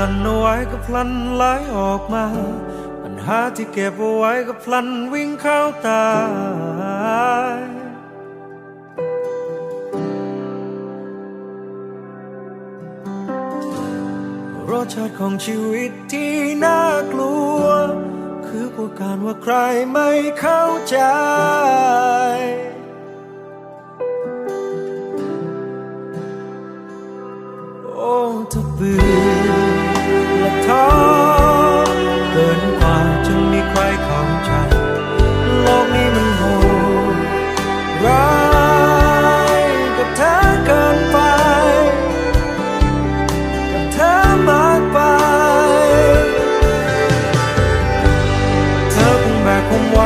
ลันเอาไว้ก็พลันไหลออกมา ปัญหาที่เก็บเอาไว้ก็พลันวิ่งเข้าตาย รสชาติของชีวิตที่น่ากลัว คือพวกการว่าใครไม่เข้าใจโอ้ถ้าเบื่อ นกว่าจะมีใครเข้าใจ โลกนี้มันโหดร้ายกับเธอเกินไปกับเธอมากไป เธอคงแบกความหวัง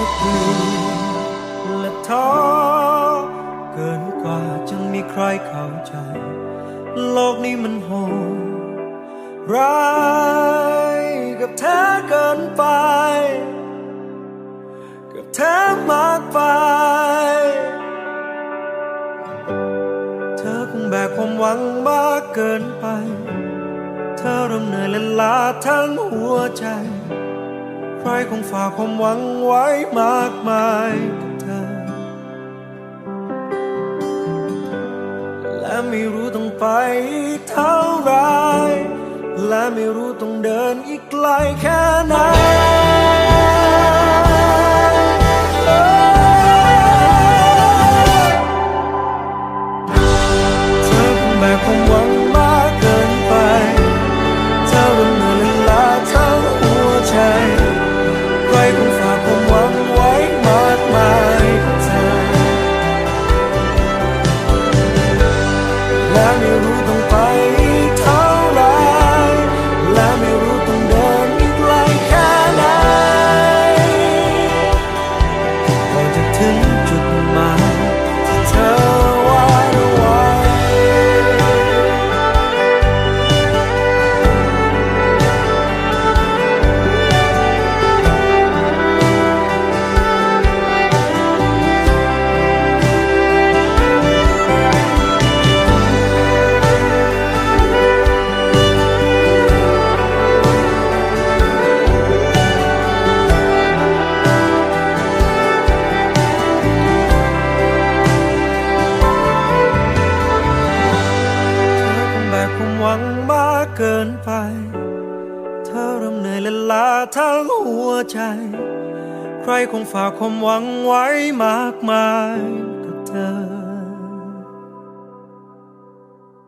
อ้จะคือและท้อเกินกว่าจะมีใครเข้าใจ โลกนี้มันโหดร้ายกับเธอเกินไป กับเธอมากไป เธอคงแบกความหวังมากเกินไป เธอเริ่มเหนื่อยและล้าทั้งหัวใจ ใครคงฝากความหวังไว้มากมายกับเธอ และไม่รู้ต้องไปเท่าไร และไม่รู้ต้องเดินอีกไกลแค่ไหน นไป เธอเริ่มเหนื่อยและล้าทั้งหัวใจ ใครคงฝากความหวังไว้มากมายกับเธอ